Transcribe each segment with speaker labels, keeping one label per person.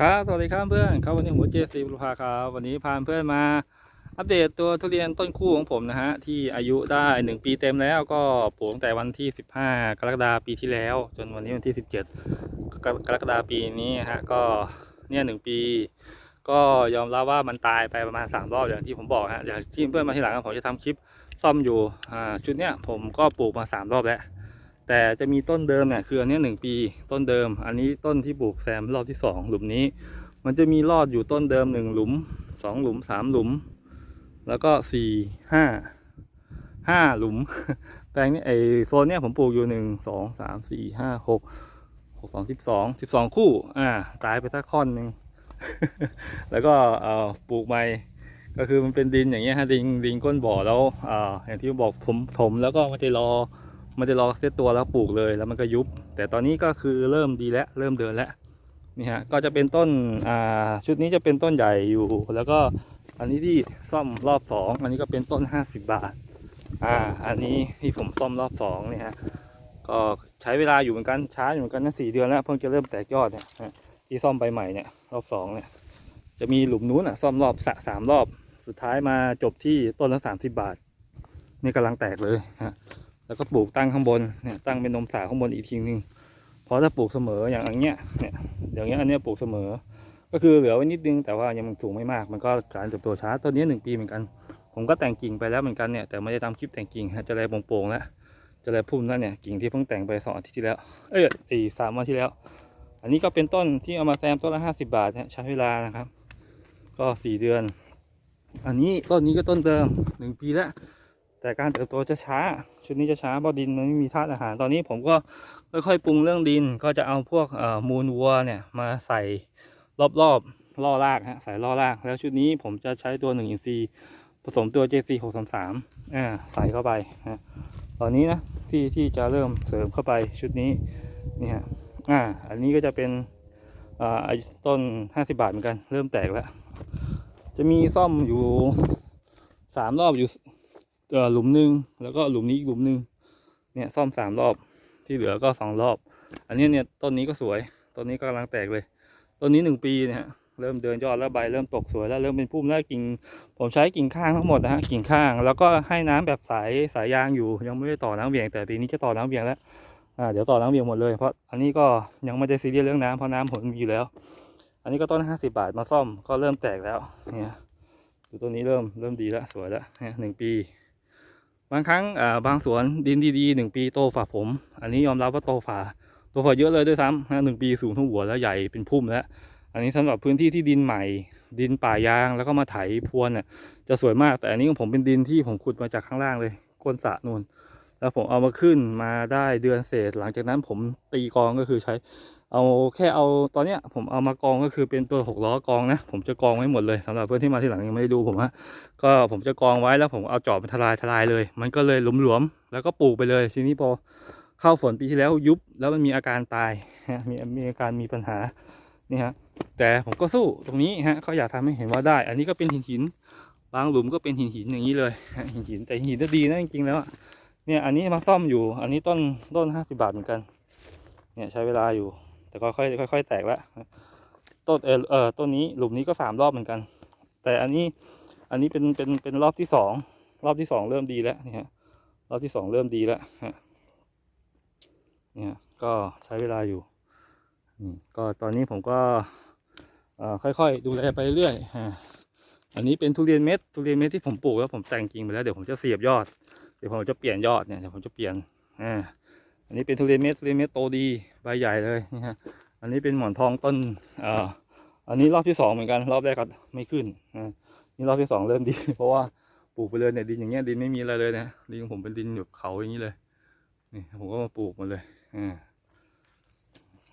Speaker 1: ครับสวัสดีครับเพื่อนครับวันนี้ผมเจสซีบุรพาครับวันนี้พาเพื่อนมาอัปเดตตัวทุเรียนต้นคู่ของผมนะฮะที่อายุได้หนึ่งปีเต็มแล้วก็ปลูกตั้งแต่วันที่ 15 กรกฎาคมปีที่แล้ว จนวันนี้วันที่ 17 กรกรกฎาคมปีนี้ฮะก็เนี่ยหนึ่งปี ก็ยอมรับว่ามันตายไปประมาณ 3 รอบอย่างที่ผมบอกฮะอย่างที่เพื่อนมาทีหลังผมจะทำคลิปซ่อมอยู่อ่าชุดเนี้ยผมก็ปลูกมา 3 รอบแล้ว แต่จะมีต้นเดิมเนี่ยคืออันนี้หนึ่งปีต้นเดิม อันนี้ต้นที่ปลูกแซมรอบที่สองหลุมนี้ มันจะมีรอดอยู่ต้นเดิมหนึ่งหลุมสองหลุมสามหลุม แล้วก็สี่ห้าห้าหลุม แปลงนี้ไอโซนเนี้ยผมปลูกอยู่หนึ่งสองสามสี่ห้าหกหกสองสิบสองสิบสองคู่ อ่า ตายไปสักค่อนหนึ่งแล้วก็เออปลูกใหม่ก็คือมันเป็นดินอย่างเงี้ยฮะดินดินก้นบ่อแล้วอ่าอย่างที่บอกผมถมแล้วก็ม่ได้รอ ไม่ได้รอเซตตัวแล้วปลูกเลยแล้วมันก็ยุบ แต่ตอนนี้ก็คือเริ่มดีแล้วเริ่มเดินแล้วนี่ฮะก็จะเป็นต้นอ่าชุดนี้จะเป็นต้นใหญ่อยู่ แล้วก็อันนี้ที่ซ่อมรอบสองอันนี้ก็เป็นต้น 50 บาทอ่าอันนี้ที่ผมซ่อมรอบสองเนี่ยฮะก็ใช้เวลาอยู่เหมือนกันช้าอยู่เหมือนกันนะสี่เดือนแล้วเพิ่งจะเริ่มแตกยอดเนี่ยที่ซ่อมไปใหม่เนี่ยรอบสองเนี่ยจะมีหลุมนู้นอะซ่อมรอบสะสามรอบสุดท้ายมาจบที่ต้นละ30บาท นี่กำลังแตกเลยฮะ แล้วก็ปลูกตั้งข้างบนเนี่ยตั้งเป็นนมสาวข้างบนอีกทีนึงเพราะถ้าปลูกเสมออย่างอันเนี้ยเนี่ยอย่างเงี้ยอันเนี้ยปลูกเสมอ ก็คือเหลือไว้นิดนึงแต่ว่ายังสูงไม่มากมันก็การเติบโตช้าต้นนี้หนึ่งปีเหมือนกัน ผมก็แต่งกิ่งไปแล้วเหมือนกันเนี่ยแต่ไม่ได้ทำคลิปแต่งกิ่งจะแลโป่งๆแล้วจะแลพุ่มแล้วเนี่ยกิ่งที่เพิ่งแต่งไปสองอาทิตย์ที่แล้วเอ้ยอีสามวันที่แล้ว อันนี้ก็เป็นต้นที่เอามาแซมต้นละห้าสิบาทใช้เวลานะครับ ก็สี่เดือน อันนี้ต้นนี้ก็ต้นเดิมหนึ่งปีแล้ว แต่การเติบโตจะช้า ชุดนี้จะช้าเพราะดินมันไม่มีธาตุอาหาร ตอนนี้ผมก็ค่อยๆปรุงเรื่องดิน ก็จะเอาพวกมูลวัวเนี่ยมาใส่รอบๆล่อรากฮะ ใส่ล่อราก แล้วชุดนี้ผมจะใช้ตัวหนึ่งอินทรีผสมตัว JC 6 3 3อ่าใส่เข้าไปฮะ ตอนนี้นะที่ที่จะเริ่มเสริมเข้าไปชุดนี้นี่ฮะ อ่า อันนี้ก็จะเป็นอ่าต้น 50 บาทเหมือนกัน เริ่มแตกแล้ว จะมีซ่อมอยู่สามรอบอยู่ หลุมหนึ่งแล้วก็หลุมนี้อีกหลุมหนึ่งเนี่ยซ่อมสามรอบที่เหลือก็สองรอบ อันนี้เนี่ยต้นนี้ก็สวยต้นนี้ก็กำลังแตกเลยต้นนี้หนึ่งปีเนี่ยเริ่มเดินยอดแล้วใบเริ่มตกสวยแล้วเริ่มเป็นพุ่มแล้วกิ่งผมใช้กิ่งข้างทั้งหมดนะฮะกิ่งข้าง แล้วก็ให้น้ำแบบสายสายยางอยู่ ยังไม่ได้ต่อน้ำเบี่ยงแต่ปีนี้จะต่อน้ำเบี่ยงแล้วอ่าเดี๋ยวต่อน้ำเบี่ยงหมดเลยเพราะอันนี้ก็ยังไม่ได้ซีเรียสเรื่องน้ำเพราะน้ำผมมีอยู่แล้ว อันนี้ก็ต้นห้าสิบาทมาซ่อมก็เริ่มแตกแล้วเนี่ยดูต้นนี้เริ่มเริ่มดีแล้วสวยแล้วเนี่ยหนึ่งปี บางครั้งบางสวนดินดีๆหนึ่งปีโตฝ่าผม อันนี้ยอมรับว่าโตฝ่าโตฝ่าเยอะเลยด้วยซ้ำนะหนึ่งปีสูงเท่าหัวแล้วใหญ่เป็นพุ่มแล้วอันนี้สำหรับพื้นที่ที่ดินใหม่ ดินป่ายางแล้วก็มาไถพรวนเนี่ยจะสวยมากแต่อันนี้ของผมเป็นดินที่ผมขุดมาจากข้างล่างเลยก้นสระนูนแล้วผมเอามาขึ้นมาได้เดือนเศษ หลังจากนั้นผมตีกองก็คือใช้ เอาแค่เอาตอนเนี้ยผมเอามากองก็คือเป็นตัวหกล้อกองนะ ผมจะกองไว้หมดเลยสำหรับเพื่อนที่มาที่หลังยังไม่ได้ดูผมฮะก็ผมจะกองไว้แล้วผมเอาจอบไปทลายทลายเลย มันก็เลยหลวมๆแล้วก็ปลูกไปเลย ทีนี้พอเข้าฝนปีที่แล้วยุบแล้วมันมีอาการตายมีมีอาการมีปัญหานี่ฮะแต่ผมก็สู้ตรงนี้ฮะเขาอยากทำให้เห็นว่าได้ อันนี้ก็เป็นหินหินบางหลุมก็เป็นหินหินอย่างนี้เลยหินหินแต่หินก็ดีนะจริงๆแล้วเนี่ยอันนี้มาซ่อมอยู่ อันนี้ต้นต้นห้าสิบาทเหมือนกันเนี่ยใช้เวลาอยู่ แต่ก็ค่อยค่อยๆแตกล้วต้นเออเออต้นนี้หลุมนี้ก็สามรอบเหมือนกัน แต่อันนี้อันนี้เป็นเป็นเป็นรอบที่สองรอบที่สองเริ่มดีแล้วเนี่ยฮะรอบที่สองเริ่มดีแล้วฮะเนี่ยก็ใช้เวลาอยู่ก็ตอนนี้ผมก็ค่อยๆ ดูแลไปเรื่อยฮะอันนี้เป็นทุเรียนเม็ดทุเรียนเม็ดที่ผมปลูกแล้วผมแต่งกิ่งไปแล้วเดี๋ยวผมจะเสียบยอดเดี๋ยวผมจะเปลี่ยนยอดเนี่ยเดี๋ยวผมจะเปลี่ยนอ่า อันนี้เป็นทุเรียนเม็ดทุเรียนเม็ดโตดีใบใหญ่เลยนี่ฮะอันนี้เป็นหมอนทองต้นอ่ออันนี้รอบที่สองเหมือนกันรอบแรกก็ไม่ขึ้นอ่านี่รอบที่สองเริ่มดี เพราะว่าปลูกไปเลยเนี่ยดินอย่างเงี้ยดินไม่มีอะไรเลยนะดินของผมเป็นดินแบบเขาอย่างนี้เลยนี่ผมก็มาปลูกมาเลยอ่า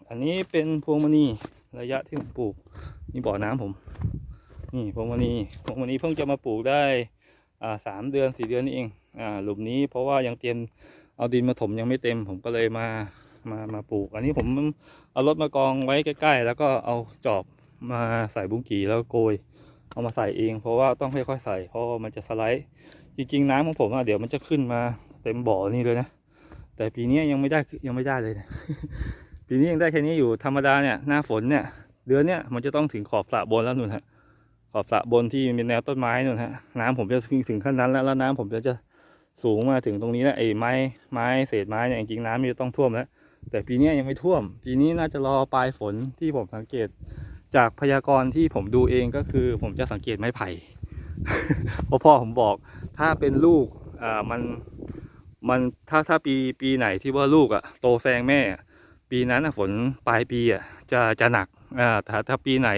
Speaker 1: อันนี้เป็นพวงมณีระยะที่ผมปลูกนี่บ่อน้ำผม นี่พวงมณีพวงมณีเพิ่งจะมาปลูกได้อ่าสามเดือนสี่เดือนนี่เองอ่าหลุมนี้เพราะว่ายังเตรียม เอาดินมาถมยังไม่เต็ม ผมก็เลยมามามาปลูก อันนี้ผมเอารถมากองไว้ใกล้ๆ แล้วก็เอาจอบมาใส่บุ้งกี่แล้วโกย เอามาใส่เอง เพราะว่าต้องค่อยๆใส่ เพราะามันจะสไลด์จริงๆ น้ำของผมอะเดี๋ยวมันจะขึ้นมาเต็มบ่อนี่เลยนะแต่ปีนี้ยังไม่ได้ยังไม่ได้เลยนะปีนี้ยังได้แค่นี้อยู่ธรรมดาเนี่ยหน้าฝนเนี่ยเดือนเนี้ยมันจะต้องถึงขอบสระบนแล้วนู่นฮะขอบสระบนที่เป็นแนวต้นไม้นู่นฮะน้ำผมจะถึงถึงขั้นนั้นแล้วแล้วน้ำผมจะจะ สูงมาถึงตรงนี้แล้วไอ้ไม้ไม้เศษไม้เนี่ยจริงๆน้ำมันจะต้องท่วมแล้วแต่ปีนี้ยังไม่ท่วม ปีนี้น่าจะรอปลายฝนที่ผมสังเกต จากพยากรณ์ที่ผมดูเองก็คือ ผมจะสังเกตไม้ไผ่เพราะพ่อผมบอกถ้าเป็นลูกอ่ามันมันถ้าถ้าปีปีไหนที่ว่าลูกอะโตแซงแม่ ปีนั้นฝนปลายปีอะจะจะหนักอ่าถ้าถ้าปีไหน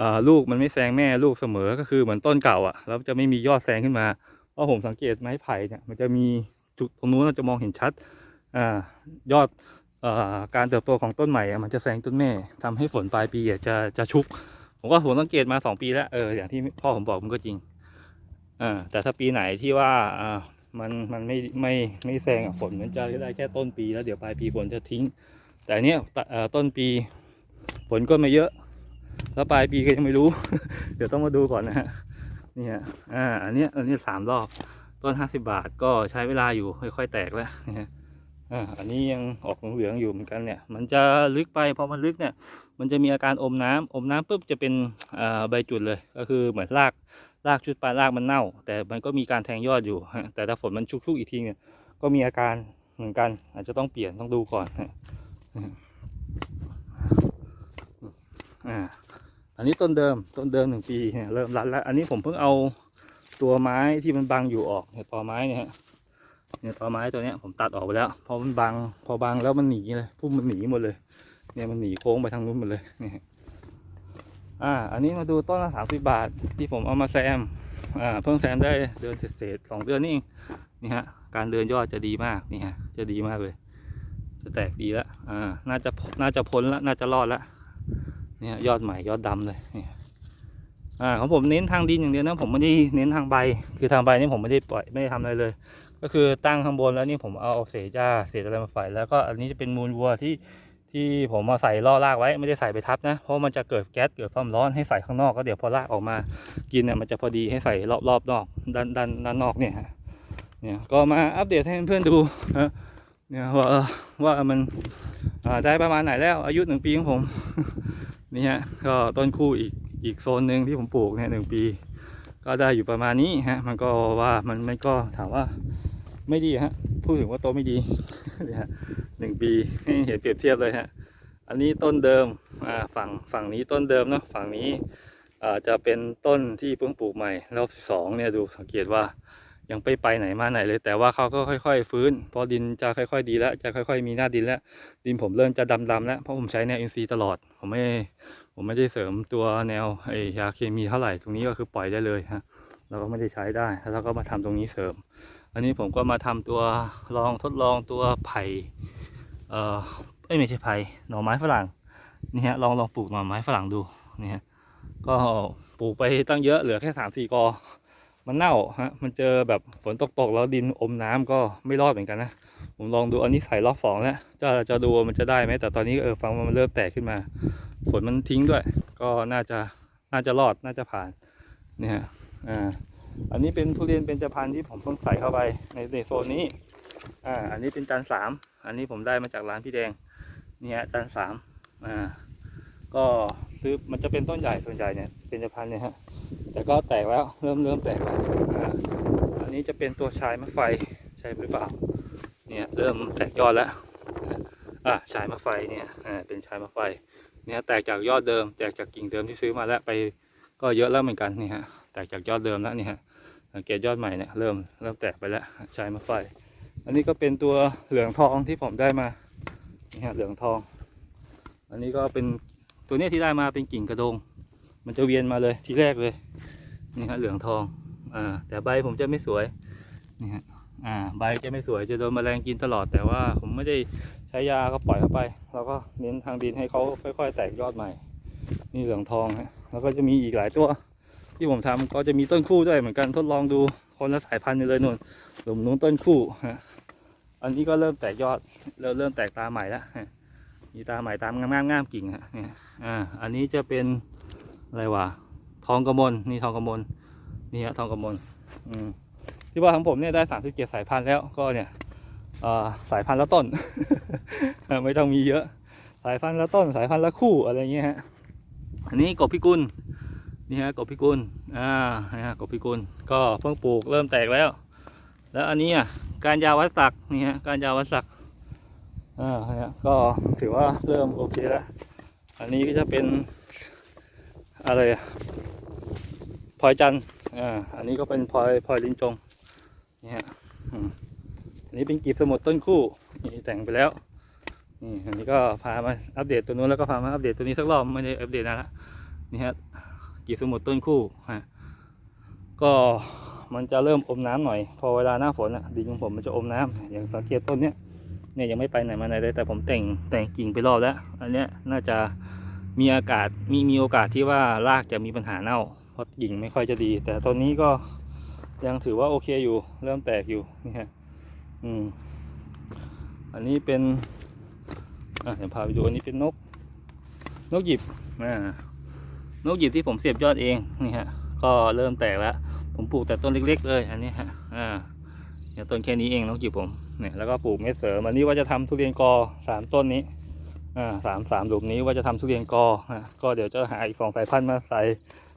Speaker 1: อ่อลูกมันไม่แซงแม่ลูกเสมอก็คือเหมือนต้นเก่าอะแล้วจะไม่มียอดแซงขึ้นมา เพราผมสังเกตไม้ไผ่เนี่ยมันจะมีจุดตรงนู้นเราจะมองเห็นชัดอยอดอการเติบโตของต้นใหม่อะมันจะแซงต้นแม่ทำให้ฝนปลายปีอะจะจะชุก ผมก็ผมสังเกตมาสองปีแล้วเอออย่างที่พ่อผมบอกมันก็จริงอแต่ถ้าปีไหนที่ว่ามันมันไม่ไม่ไม่แซงอะฝนมันจะได้แค่ต้นปีแล้วเดี๋ยวปลายปีฝนจะทิ้ง แต่เนี้ยต้นปีฝนก็ไม่เยอะ แล้วปลายปีก็ยังไม่รู้ เดี๋ยวต้องมาดูก่อนนะฮะ นี่ฮะอ่าอันนี้อันนี้สามรอบ ต้นห้าสิบาทก็ใช้เวลาอยู่ค่อยๆแตกแล้วอ่าอันนี้ยังออกเหลืองอยู่เหมือนกันเนี่ย มันจะลึกไปพอมันลึกเนี่ย มันจะมีอาการอมน้ำอมน้ำปุ๊บจะเป็นอ่อใบจุดเลย ก็คือเหมือนรากรากชุดปลายรากมันเน่า แต่มันก็มีการแทงยอดอยู่ แต่ถ้าฝนมันชุกๆอีกทีเนี่ยก็มีอาการเหมือนกัน อาจจะต้องเปลี่ยนต้องดูก่อนอ่า อันนี้ต้นเดิมต้นเดิมหนึ่งปีเนี่ยเริ่มรัดแล้ว อันนี้ผมเพิ่งเอาตัวไม้ที่มันบังอยู่ออกเนี่ยตอไม้เนี่ยฮะเนี่ยตอไม้ตัวเนี้ยผมตัดออกไปแล้วพราะมันบังพอบังแล้วมันหนีเลยพุ่มมันหนีหมดเลย เนี่ยมันหนีโค้งไปทางนู้นหมดเลยเนี่ฮะอ่าอันนี้มาดูต้นละสามสิบบาทที่ผมเอามาแซมอ่าเพิ่งแซมได้เดือนเศษสองเดือนนี่เองนี่ฮะการเดินยอดจะดีมากนี่ฮะจะดีมากเลย จะแตกดีแล้วอ่าน่าจะน่าจะพ้นแล้วน่าจะรอดแล้ว เนี่ยยอดใหม่ยอดดำเลยนี่อ่าของผมเน้นทางดินอย่างเดียวนะผมไม่ได้เน้นทางใบ คือทางใบนี่ผมไม่ได้ปล่อยไม่ได้ทำอะไรเลย ก็คือตั้งข้างบนแล้วนี่ผมเอาเศษหญ้าเศษอะไรมาใส่แล้วก็อันนี้จะเป็นมูลวัวที่ที่ผมมาใส่ล่อรากไว้ไม่ได้ใส่ไปทับนะ เพราะมันจะเกิดแก๊สเกิดความร้อนให้ใส่ข้างนอกก็เดี๋ยวพอรากออกมากินเนี่ยมันจะพอดีให้ใส่รอบรอบนอกด้านด้านด้านนอกเนี่ยเนี่ยก็มาอัปเดตให้เพื่อนดูนะเนี่ยว่าว่ามันได้ประมาณไหนแล้วอายุหนึ่งปีของผม นี่ฮะก็ต้นคู่อีกอีกโซนหนึ่งที่ผมปลูกเนี่ยหนึ่งปี ก็ได้อยู่ประมาณนี้ฮะมันก็ว่ามันไม่ก็ถามว่าไม่ดีฮะพูดถึงว่าโตไม่ดีนี่ฮะหนึ่งปีให้เห็นเปรียบเทียบเลยฮะอันนี้ต้นเดิมอ่าฝั่งฝั่งนี้ต้นเดิมเนาะฝั่งนี้อ่าจะเป็นต้นที่เพิ่งปลูกใหม่รอบสองเนี่ยดูสังเกตว่า ยังไปไปไหนมาไหนเลย แต่ว่าเขาก็ค่อยๆ ฟื้นพอดินจะค่อยๆ ดีแล้ว จะค่อยๆ มีหน้าดินแล้ว ดินผมเริ่มจะดำๆแล้วเพราะผมใช้แนวอินทรีย์ตลอด ผมไม่ผมไม่ได้เสริมตัวแนวไอยาเคมีเท่าไหร่ตรงนี้ก็คือปล่อยได้เลยฮะเราก็ไม่ได้ใช้ได้แล้วเราก็มาทำตรงนี้เสริม อันนี้ผมก็มาทำตัวลองทดลองตัวไผ่เอ่อไม่ใช่ไผ่หน่อไม้ฝรั่งนี่ฮะลองลองปลูกหน่อไม้ฝรั่งดูนี่ฮะก็ปลูกไปตั้งเยอะเหลือแค่สามสี่กอ มันเน่าฮะ มันเจอแบบฝนตกตกๆแล้วดินอมน้ำก็ไม่รอดเหมือนกันนะ ผมลองดูอันนี้ใส่รอบสองแล้ว จะจะดูมันจะได้ไหมแต่ตอนนี้เออฟังมันเริ่มแตกขึ้นมา ฝนมันทิ้งด้วย ก็น่าจะน่าจะรอดน่าจะผ่านเนี่ฮะอ่า อันนี้เป็นทุเรียนเป็นจพันที่ผมเพิ่งใส่เข้าไปในในโซนนี้ อ่า อันนี้เป็นจานสาม อันนี้ผมได้มาจากร้านพี่แดง นี่ฮะตันสาม อ่า ก็ซื้อมันจะเป็นต้นใหญ่ส่วนใหญ่เนี่ยเป็นจะพันเนี่ยฮะ แต่ก็แตกแล้วเริ่มเริ่มแตกแล้วอันนี้จะเป็นตัวชายมะไฟใช่หรือเปล่าเนี่ยเริ่มแตกยอดแล้วอ่าชายมะไฟเนี่ยอ่าเป็นชายมะไฟเนี่ยแตกจากยอดเดิมแตกจากกิ่งเดิมที่ซื้อมาแล้วไปก็เยอะแล้วเหมือนกันนี่ฮะแตกจากยอดเดิมแล้วนี่ฮะสังเกตยอดใหม่เนี่ยเริ่มเริ่มแตกไปแล้วชายมะไฟ อันนี้ก็เป็นตัวเหลืองทองที่ผมได้มานี่ฮะเหลืองทอง อันนี้ก็เป็นตัวเนี้ยที่ได้มาเป็นกิ่งกระดง มันจะเวียนมาเลยทีแรกเลยนี่ฮะเหลืองทองอ่าแต่ใบผมจะไม่สวยนี่ฮะอ่าใบจะไม่สวยจะโดนแมลงกินตลอดแต่ว่าผมไม่ได้ใช้ยาก็ปล่อยเข้าไปเราก็เน้นทางดินให้เขาค่อยๆแตกยอดใหม่ นี่เหลืองทองฮะแล้วก็จะมีอีกหลายตัว ที่ผมทำก็จะมีต้นคู่ด้วยเหมือนกันทดลองดูคนละสายพันธุ์เลยนู่นหลุมนู้นต้นคู่ฮะอันนี้ก็เริ่มแตกยอดเริ่มเริ่มแตกตาใหม่แล้วฮะมีตาใหม่ตามงามงามๆกิ่งฮะเนี่ยอ่าอันนี้จะเป็น อะไรวะทองกระมลนี่ทองกระมลนี่ฮะทองกระมลอืมที่ว่าของผมเนี่ยได้สามสิบเจ็ดสายพันธุ์แล้วก็เนี่ยสายพันธุ์ละต้น ไม่ต้องมีเยอะ สายพันธุ์ละต้น สายพันธุ์ละคู่อะไรเงี้ยฮะอันนี้กบพิกุลนี่ฮะกบพิกุลอ่านี่ฮะกบพิกุลก็เพิ่งปลูกเริ่มแตกแล้ว แล้วอันนี้อะการยาวัดศักนี่ฮะการยาวัดศักดิ์อ่าฮะก็ถือว่าเริ่มโอเคแล้วอันนี้ก็จะเป็น อะไรพลอยจันอ่าอันนี้ก็เป็นพลอยพลอยลินจงนี่ฮะอันนี้เป็นกีบสมุดต้นคู่นี่แต่งไปแล้วนี่อันนี้ก็พามาอัปเดตตัวนู้นแล้วก็พามาอัปเดตตัวนี้สักรอบไม่ได้อัปเดตนานละนี่ฮะกีบสมุดต้นคู่ฮะก็มันจะเริ่มอมน้ำหน่อย พอเวลาหน้าฝนอะดินของผมมันจะอมน้ำอย่างสังเกตต้นเนี้ยเนี่ยยังไม่ไปไหนมาไหนเลยแต่ผมแต่งแต่งกิ่งไปรอบแล้ว อันเนี้ยน่าจะ มีอากาศมีมีโอกาสที่ว่ารากจะมีปัญหาเน่า เพราะกิ่งไม่ค่อยจะดี แต่ตอนนี้ก็ยังถือว่าโอเคอยู่ เริ่มแตกอยู่นี่ฮะอืมอันนี้เป็นอะเดี๋ยวพาไปดูอันนี้เป็นนก นกหยิบอ่านกหยิบที่ผมเสียบยอดเองนี่ฮะก็เริ่มแตกแล้ว ผมปลูกแต่ต้นเล็ก ๆ เลย อันนี้ฮะอ่าเนี่ยต้นแค่นี้เองนกหยิบผมเนี่ยแล้วก็ปลูกเม็ดเสริมอันนี้ว่าจะทำทุเรียนกอสามต้นนี้ สามสามหลุมนี้ว่าจะทำทุเรียนกออะก็เดี๋ยวจะหาอีกสองสายพันธุ์มาใส่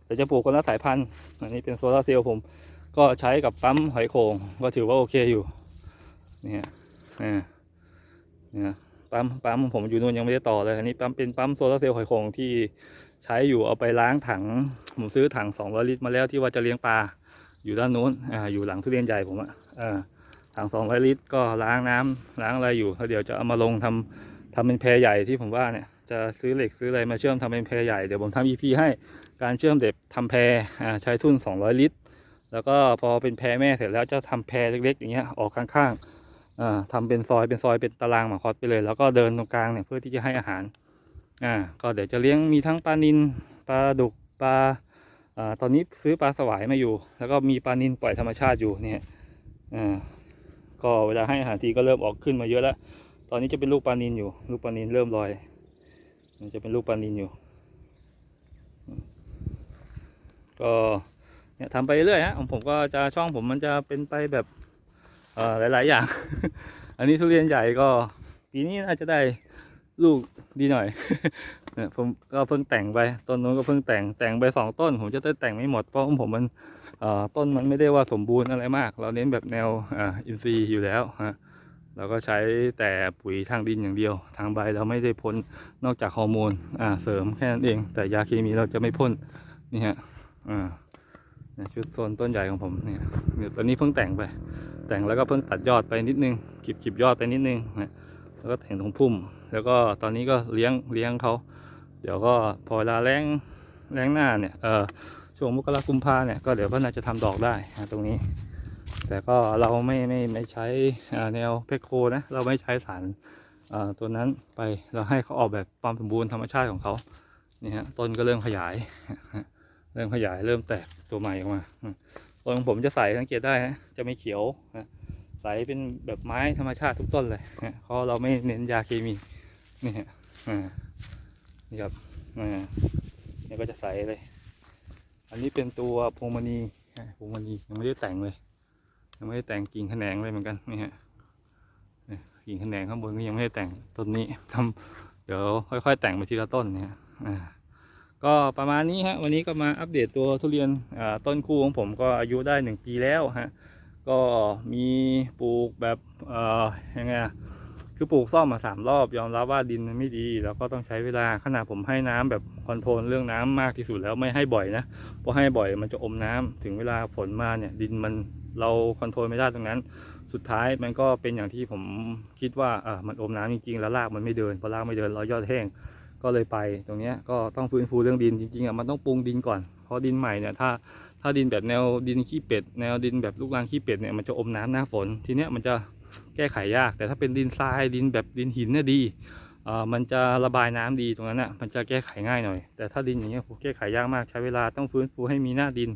Speaker 1: เดี๋ยวจะปลูกคนละสายพันธุ์อันนี้เป็นโซลาร์เซลล์ผม ก็ใช้กับปั๊มหอยโขงก็ถือว่าโอเคอยู่เนี่ยเนี่ยปั๊มปั๊มผมอยู่นู่นยังไม่ได้ต่อเลยอันนี้ปั๊มเป็นปั๊มโซลาร์เซลล์หอยโขงที่ใช้อยู่เอาไปล้างถัง ผมซื้อถัง200ลิตรมาแล้วที่ว่าจะเลี้ยงปลาอยู่ด้านนู้นอ่าอยู่หลังทุเรียนใหญ่ผมอะอ่าถัง200ลิตรก็ล้างน้ำล้างอะไรอยู่แล้วเดี๋ยวจะเอามาลงทำ ทำเป็นแพรใหญ่ที่ผมว่าเนี่ยจะซื้อเหล็กซื้ออะไรมาเชื่อมทำเป็นแพรใหญ่เดี๋ยวผมทำ EP ให้การเชื่อมเด็บทำแพรใช้ทุ่น 200 ลิตร แล้วก็พอเป็นแพรแม่เสร็จแล้วจะทำแพรเล็กๆ อย่างเงี้ยออกข้างๆอ่าทำเป็นซอยเป็นซอยเป็นตารางหมาคอสไปเลย แล้วก็เดินตรงกลางเนี่ยเพื่อที่จะให้อาหารอ่าก็เดี๋ยวจะเลี้ยงมีทั้งปลานิลปลาดุกปลาอ่าตอนนี้ซื้อปลาสวายมาอยู่ แล้วก็มีปลานิลปล่อยธรรมชาติอยู่เนี่ยอ่าก็เวลาให้อาหารทีก็เริ่มออกขึ้นมาเยอะแล้ว ตอนนี้จะเป็นลูกปลานิลอยู่ ลูกปลานิลเริ่มลอย มันจะเป็นลูกปลานิลอยู่ ก็เนี่ยทำไปเรื่อยฮะของผมก็จะช่องผมมันจะเป็นไปแบบหลาย ๆ อย่าง อันนี้ทุเรียนใหญ่ก็ปีนี้น่าจะได้ลูกดีหน่อยเนี่ยผมก็เพิ่งแต่งไปต้นนู้นก็เพิ่งแต่งแต่งไปสองต้น ผมจะได้แต่งไม่หมดเพราะของผมมันต้นมันไม่ได้ว่าสมบูรณ์อะไรมาก เราเน้นแบบแนวอินทรีย์อยู่แล้วฮะ เราก็ใช้แต่ปุ๋ยทางดินอย่างเดียว ทางใบเราไม่ได้พ่นนอกจากฮอร์โมนอ่าเสริมแค่นั้นเอง แต่ยาเคมีเราจะไม่พ่นนี่ฮะอ่าชุดโซนต้นใหญ่ของผมเนี่ยตอนนี้เพิ่งแต่งไป แต่งแล้วก็เพิ่งตัดยอดไปนิดนึงขีบขีบยอดไปนิดนึงนะแล้วก็แต่งตรงพุ่ม แล้วก็ตอนนี้ก็เลี้ยงเลี้ยงเขาเดี๋ยวก็พอเวลาแรงแรงหน้าเนี่ยเออช่วงมกรากุมภาเนี่ยก็เดี๋ยวก็น่าจะทำดอกได้ตรงนี้ แต่ก็เราไม่ไม่ไม่ใช้แนวเพคโคนะเราไม่ใช้สารตัวนั้นไปเราให้เขาออกแบบความสมบูรณ์ธรรมชาติของเขานี่ฮะต้นก็เริ่มขยาย เริ่มขยายเริ่มแตกตัวใหม่ออกมาต้นของผมจะใสสังเกตได้นะจะไม่เขียวนะใสเป็นแบบไม้ธรรมชาติทุกต้นเลยเพราะเราไม่เน้นยาเคมีนี่ฮะอ่านี่ครับอ่าเนี่ยก็จะใสเลย อันนี้เป็นตัวพวงมณีพวงมณียังไม่ได้แต่งเลย ยังไม่ได้แต่งกิ่งแขนงเลยเหมือนกันนี่ฮะกิ่งแขนงข้างบนก็ยังไม่ได้แต่งต้นนี้ทำเดี๋ยวค่อยๆ แต่งไปทีละต้นเนี่ยฮะก็ประมาณนี้ฮะวันนี้ก็มาอัปเดตตัวทุเรียนต้นคู่ของผมก็อายุได้หนึ่งปีแล้วฮะก็มีปลูกแบบยังไงคือปลูกซ่อมมาสามรอบยอมรับว่าดินมันไม่ดี แล้วก็ต้องใช้เวลาขนาดผมให้น้ำแบบคอนโทรลเรื่องน้ำมากที่สุดแล้วไม่ให้บ่อยนะเพราะให้บ่อยมันจะอมน้ำถึงเวลาฝนมาเนี่ยดินมัน เราคอนโทรลไม่ได้ตรงนั้น สุดท้ายมันก็เป็นอย่างที่ผมคิดว่าอ่ามันอมน้ำจริงๆ แล้วรากมันไม่เดินพอรากไม่เดินเรายอดแห้งก็เลยไปตรงนี้ก็ต้องฟื้นฟูเรื่องดินจริงๆอะมันต้องปรุงดินก่อนเพราะดินใหม่เนี่ยถ้าถ้าดินแบบแนวดินขี้เป็ด แนวดินแบบลูกรังขี้เป็ดเนี่ยมันจะอมน้ำหน้าฝนทีเนี้ยมันจะแก้ไขยาก แต่ถ้าเป็นดินทรายดินแบบดินหินเนี่ยดีอ่อมันจะระบายน้ำดีตรงนั้นอะมันจะแก้ไขง่ายหน่อย แต่ถ้าดินอย่างเงี้ยแก้ไขยากมากใช้เวลาต้องฟื้นฟูให้มีหน้าดิน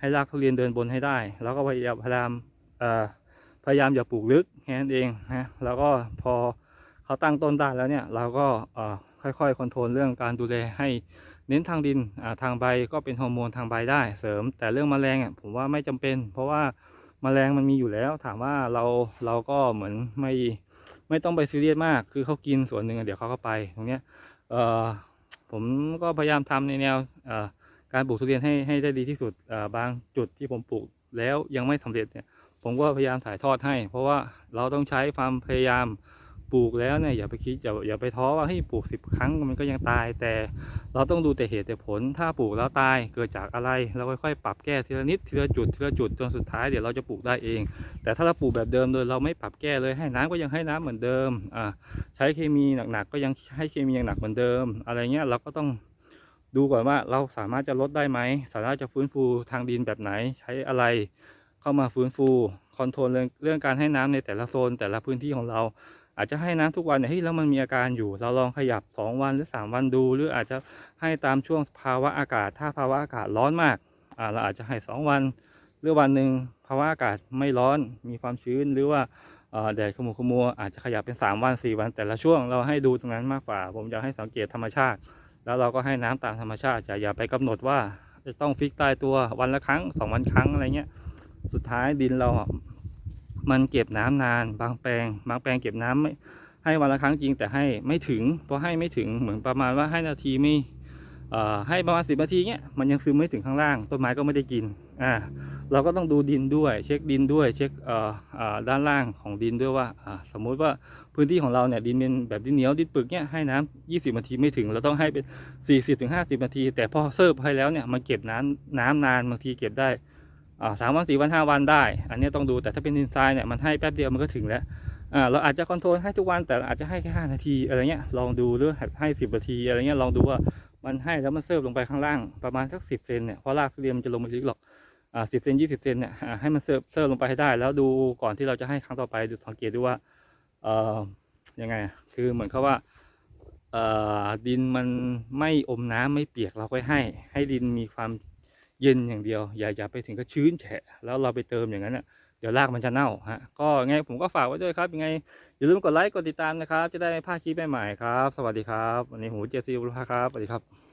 Speaker 1: ให้รากทุเรียนเดินบนให้ได้ แล้วก็พยายามพยายามเอ่อพยายามอย่าปลูกลึกแค่นั้นเองนะแล้วก็พอเขาตั้งต้นได้แล้วเนี่ยเราก็ค่อยๆคอนโทรลเรื่องการดูแลให้เน้นทางดินทางใบก็เป็นฮอร์โมนทางใบได้เสริม แต่เรื่องแมลงอะผมว่าไม่จำเป็น เพราะว่าแมลงมันมีอยู่แล้ว ถามว่าเราเราก็เหมือนไม่ไม่ต้องไปซีเรียสมาก คือเขากินส่วนหนึ่งเดี๋ยวเขาก็ไปตรงเนี้ยผมก็พยายามทำในแนวอ การปลูกทุเรียนให้ให้ได้ดีที่สุดบางจุดที่ผมปลูกแล้วยังไม่สำเร็จเนี่ยผมก็พยายามถ่ายทอดให้ เพราะว่าเราต้องใช้ความพยายามปลูกแล้วเนี่ยอย่าไปคิดอย่าอย่าไปท้อว่าเฮ้ปลูกสิบครั้งมันก็ยังตาย แต่เราต้องดูแต่เหตุแต่ผล ถ้าปลูกแล้วตายเกิดจากอะไรเราค่อยๆปรับแก้ทีละนิดทีละจุดทีละจุดจนสุดท้ายเดี๋ยวเราจะปลูกได้เอง แต่ถ้าเราปลูกแบบเดิมโดยเราไม่ปรับแก้เลยให้น้ำก็ยังให้น้ำเหมือนเดิมอ่าใช้เคมีหนักๆก็ยังให้เคมีอย่างหนักเหมือนเดิม อะไรเงี้ยเราก็ต้อง ดูก่อนว่าเราสามารถจะลดได้ไหม สามารถจะฟื้นฟูทางดินแบบไหน ใช้อะไรเข้ามาฟื้นฟู คอนโทรลเรื่องเรื่องการให้น้ำในแต่ละโซน แต่ละพื้นที่ของเรา อาจจะให้น้ำทุกวันเนี่ยเฮ้ยแล้วมันมีอาการอยู่ เราลองขยับ 2 วันหรือ 3 วันดู หรืออาจจะให้ตามช่วงภาวะอากาศ ถ้าภาวะอากาศร้อนมากอ่าเราอาจจะให้ 2 วัน หรือวันหนึ่งภาวะอากาศไม่ร้อน มีความชื้น หรือว่าแดดขมุขมัวอาจจะขยับเป็น 3 วัน 4 วัน แต่ละช่วงเราให้ดูตรงนั้นมากกว่า ผมอยากให้สังเกตธรรมชาติ แล้วเราก็ให้น้ำตามธรรมชาติอย่าอย่าไปกำหนดว่าจะต้องฟิกตายตัววันละครั้งสองวันครั้งอะไรเงี้ยสุดท้ายดินเรามันเก็บน้ำนาน บางแปลง บางแปลงเก็บน้ำไม่ให้วันละครั้งจริงแต่ให้ไม่ถึงเพราะให้ไม่ถึงเหมือนประมาณว่าให้นาทีไม่ให้ประมาณสิบนาทีเนี้ยมันยังซึมไม่ถึงข้างล่าง ต้นไม้ก็ไม่ได้กินอ่า เราก็ต้องดูดินด้วย เช็คดินด้วย เช็คด้านล่างของดินด้วยว่าสมมุติว่าพื้นที่ของเราเนี่ยดินเป็นแบบดินเหนียวดินปึกเนี่ยให้น้ำ20 นาทีไม่ถึง เราต้องให้เป็น 40-50 นาที แต่พอเซิร์ฟให้แล้วเนี่ยมันเก็บน้ำน้ำนานบางทีเก็บได้สามวันสี่วันห้าวันได้ อันนี้ต้องดูแต่ถ้าเป็นดินทรายเนี่ยมันให้แป๊บเดียวมันก็ถึงแล้วเราอาจจะคอนโทรลให้ทุกวันแต่อาจจะให้แค่ห้านาทีอะไรเงี้ยลองดูหรือให้สิบนาทีอะไรเงี้ยลองดูว่ามันให้แล้วมันเซิร์ฟลงไปข้างล่างประมาณสักสิบเซนเนี่ยเพราะรากทุเรียนมันจะลงไปลึกหรอก สิบเซนยี่สิบเซนเนี่ยให้มันเซิร์ฟเซิร์ฟลงไปให้ได้ แล้วดูก่อนที่เราจะให้ครั้งต่อไปดูสังเกตดูว่าเอ่อยังไงคือเหมือนเขาว่าเอ่อดินมันไม่อมน้ำไม่เปียกเราก็ให้ ให้ดินมีความเย็นอย่างเดียว อย่าอย่าไปถึงก็ชื้นแฉะแล้วเราไปเติมอย่างนั้นอะเดี๋ยวรากมันจะเน่าฮะก็ไงผมก็ฝากไว้ด้วยครับยังไงอย่าลืมกดไลค์กดติดตามนะครับ จะได้ไม่พลาดคลิปใหม่ๆครับ สวัสดีครับวันนี้หูเจสซี่บุรพาครับสวัสดีครับ